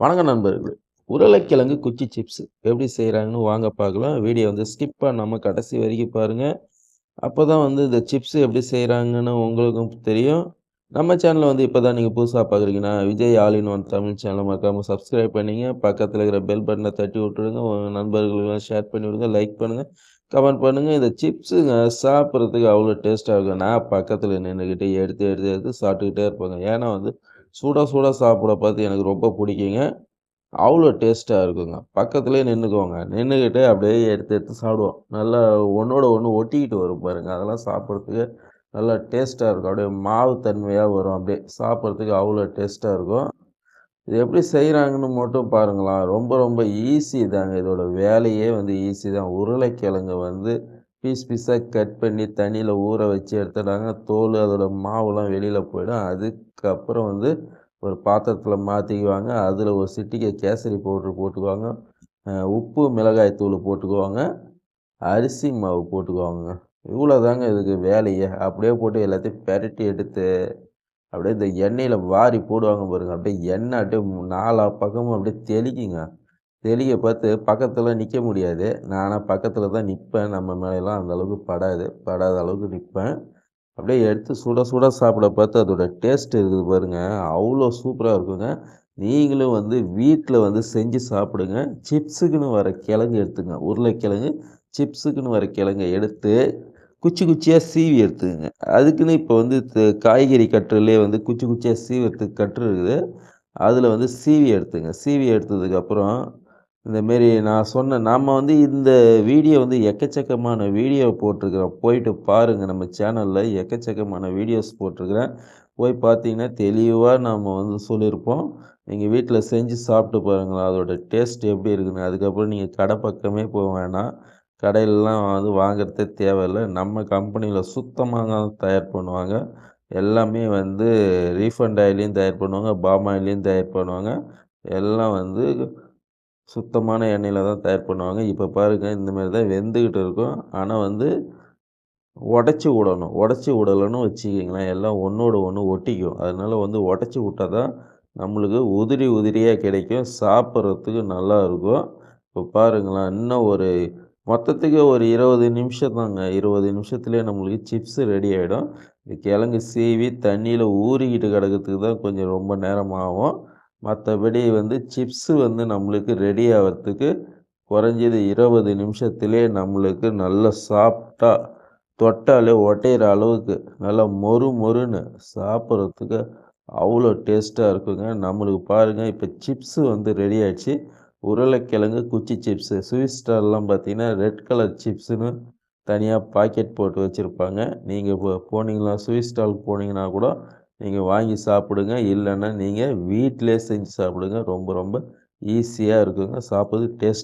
வணக்கம் நண்பர்களே! உருளைக்கிழங்கு குச்சி சிப்ஸ் எப்படி செய்கிறாங்கன்னு வாங்க பார்க்கலாம். வீடியோ வந்து ஸ்கிப் பண்ணாமல் கடைசி வரைக்கும் பாருங்கள் அப்போ தான் வந்து இந்த சிப்ஸ் எப்படி செய்கிறாங்கன்னு உங்களுக்கும் தெரியும். நம்ம சேனலை வந்து இப்போ தான் நீங்கள் புதுசாக பார்க்குறீங்கன்னா, விஜய் ஆலின் ஒன் தமிழ் சேனலை மறக்காமல் சப்ஸ்கிரைப் பண்ணிங்க பக்கத்தில் இருக்கிற பெல் பட்டனை தட்டி விட்டுடுங்க. உங்கள் நண்பர்களுக்கெல்லாம் ஷேர் பண்ணி விடுங்க. லைக் பண்ணுங்கள் கமெண்ட் பண்ணுங்கள் இந்த சிப்ஸுங்க சாப்பிட்றதுக்கு அவ்வளோ டேஸ்ட்டாக இருக்கும். நான் பக்கத்தில் நின்றுக்கிட்டே எடுத்து, எடுத்து, எடுத்து சாப்பிட்டுக்கிட்டே இருப்பாங்க ஏன்னா வந்து சூடாக சூடாக சாப்பிட பார்த்து எனக்கு ரொம்ப பிடிக்குங்க. அவ்வளோ டேஸ்ட்டாக இருக்குங்க. பக்கத்துலேயே நின்றுக்கோங்க நின்றுக்கிட்டு அப்படியே எடுத்து, எடுத்து சாப்பிடுவோம். நல்லா ஒன்றோட ஒன்று ஒட்டிக்கிட்டு வரும் பாருங்க. அதெல்லாம் சாப்பிட்றதுக்கு நல்லா டேஸ்ட்டாக இருக்கும். அப்படியே மாவு தன்மையாக வரும் அப்படியே. சாப்பிட்றதுக்கு அவ்வளோ டேஸ்ட்டாக இருக்கும். இது எப்படி செய்கிறாங்கன்னு மட்டும் பாருங்களேன். ரொம்ப, ரொம்ப ஈஸி தாங்க. இதோட வேலையே வந்து ஈஸி தான். உருளைக்கிழங்கு வந்து பீஸ் பீஸாக கட் பண்ணி தண்ணியில் ஊற வச்சு எடுத்துட்டாங்க. தோல் அதில் மாவுலாம் வெளியில் போயிடும். அதுக்கப்புறம் வந்து ஒரு பாத்திரத்தில் மாற்றிக்குவாங்க அதில் ஒரு சிட்டிக்கை கேசரி பவுட்ரு போட்டுக்குவாங்க. உப்பு, மிளகாய் தூள் போட்டுக்குவாங்க. அரிசி மாவு போட்டுக்குவாங்கங்க. இவ்வளோதாங்க இதுக்கு வேலையை அப்படியே போட்டு எல்லாத்தையும் பெரட்டி எடுத்து, அப்படியே இந்த எண்ணெயில் வாரி போடுவாங்க பாருங்கள் அப்படியே எண்ணெய் அப்படியே நாலா பக்கமும் அப்படியே தெளிக்குங்க. தெளிக்க பார்த்து பக்கத்தில் நிற்க முடியாது. நான் பக்கத்தில் தான் நிற்பேன் நம்ம மேலாம் அந்தளவுக்கு படாது. படாத அளவுக்கு நிற்பேன் அப்படியே எடுத்து சுட, சுட சாப்பிட பார்த்து அதோட டேஸ்ட் இருக்குது பாருங்கள் அவ்வளோ சூப்பராக இருக்குங்க. நீங்களும் வந்து வீட்டில் வந்து செஞ்சு சாப்பிடுங்க. சிப்ஸுக்குன்னு வர கிழங்கு எடுத்துங்க. உருளைக்கிழங்கு சிப்ஸுக்குன்னு வர கிழங்கை எடுத்து, குச்சி குச்சியாக சீவி எடுத்துக்கங்க. அதுக்குன்னு இப்போ வந்து காய்கறி கட்டுறதுலயே வந்து குச்சி குச்சியாக சீவிறதுக்கு கட்ரு இருக்குது. அதில் வந்து சீவி எடுத்துங்க. சீவி எடுத்ததுக்கப்புறம், இந்த மாரி நான் சொன்ன நாம் வந்து இந்த வீடியோ வந்து எக்கச்சக்கமான வீடியோ போட்டிருக்கிறோம். போயிட்டு பாருங்கள் நம்ம சேனலில் எக்கச்சக்கமான வீடியோஸ் போட்டிருக்கிறேன். போய் பார்த்தீங்கன்னா, தெளிவாக நாம் வந்து சொல்லியிருப்போம். நீங்கள் வீட்டில் செஞ்சு சாப்பிட்டு பாருங்களேன். அதோட டேஸ்ட் எப்படி இருக்குன்னு. அதுக்கப்புறம் நீங்கள் கடை பக்கமே போக வேணாம். கடையிலலாம் வந்து வாங்குறதே தேவையில்ல. நம்ம கம்பெனியில் சுத்தமாக தான் தயார் பண்ணுவாங்க. எல்லாமே வந்து ரீஃபண்ட் ஆயிலையும் தயார் பண்ணுவாங்க. பாம் ஆயில்லயும் தயார் பண்ணுவாங்க. எல்லாம் வந்து சுத்தமான எண்ணெயில தான் தயார் பண்ணுவாங்க. இப்போ பாருங்கள் இந்தமாரி தான் வெந்துக்கிட்டு இருக்கும். ஆனால் வந்து உடச்சி விடணும். உடச்சி விடலைன்னு வச்சுக்கிங்களேன் எல்லாம் ஒன்றோட ஒன்று ஒட்டிக்கும். அதனால வந்து உடச்சி விட்டா தான் நம்மளுக்கு உதிரி உதிரியாக கிடைக்கும். சாப்பிட்றதுக்கு நல்லா இருக்கும். இப்போ பாருங்களேன், இன்னும் ஒரு மொத்தத்துக்கு ஒரு 20 நிமிஷம் தாங்க. இருபது நிமிஷத்துலேயே நம்மளுக்கு சிப்ஸ் ரெடி ஆகிடும் இந்த கிழங்கு சீவி தண்ணியில் ஊறிக்கிட்டு கிடக்கிறதுக்கு தான் கொஞ்சம் ரொம்ப நேரம் ஆகும். மற்றபடி வந்து சிப்ஸு வந்து நம்மளுக்கு ரெடி ஆகிறதுக்கு குறைஞ்சது இருபது நிமிஷத்துலேயே நம்மளுக்கு நல்லா சாப்பிட்டா தொட்டாலே ஒட்டையிற அளவுக்கு நல்லா மொறு மொறுன்னு சாப்பிட்றதுக்கு அவ்வளோ டேஸ்ட்டாக இருக்குங்க. நம்மளுக்கு பாருங்கள் இப்போ சிப்ஸு வந்து ரெடி ஆயிடுச்சு. உருளைக்கிழங்கு குச்சி சிப்ஸு ஸ்வீட் ஸ்டால்லாம் பார்த்தீங்கன்னா, ரெட் கலர் சிப்ஸுன்னு தனியாக பாக்கெட் போட்டு வச்சுருப்பாங்க நீங்கள் போ போனீங்கன்னா ஸ்வீட் ஸ்டாலுக்கு போனீங்கன்னா கூட, நீங்கள் வாங்கி சாப்பிடுங்க. இல்லைன்னா நீங்கள் வீட்டிலே செஞ்சு சாப்பிடுங்க. ரொம்ப, ரொம்ப ஈஸியாக இருக்குங்க. சாப்பிட்றது டேஸ்ட்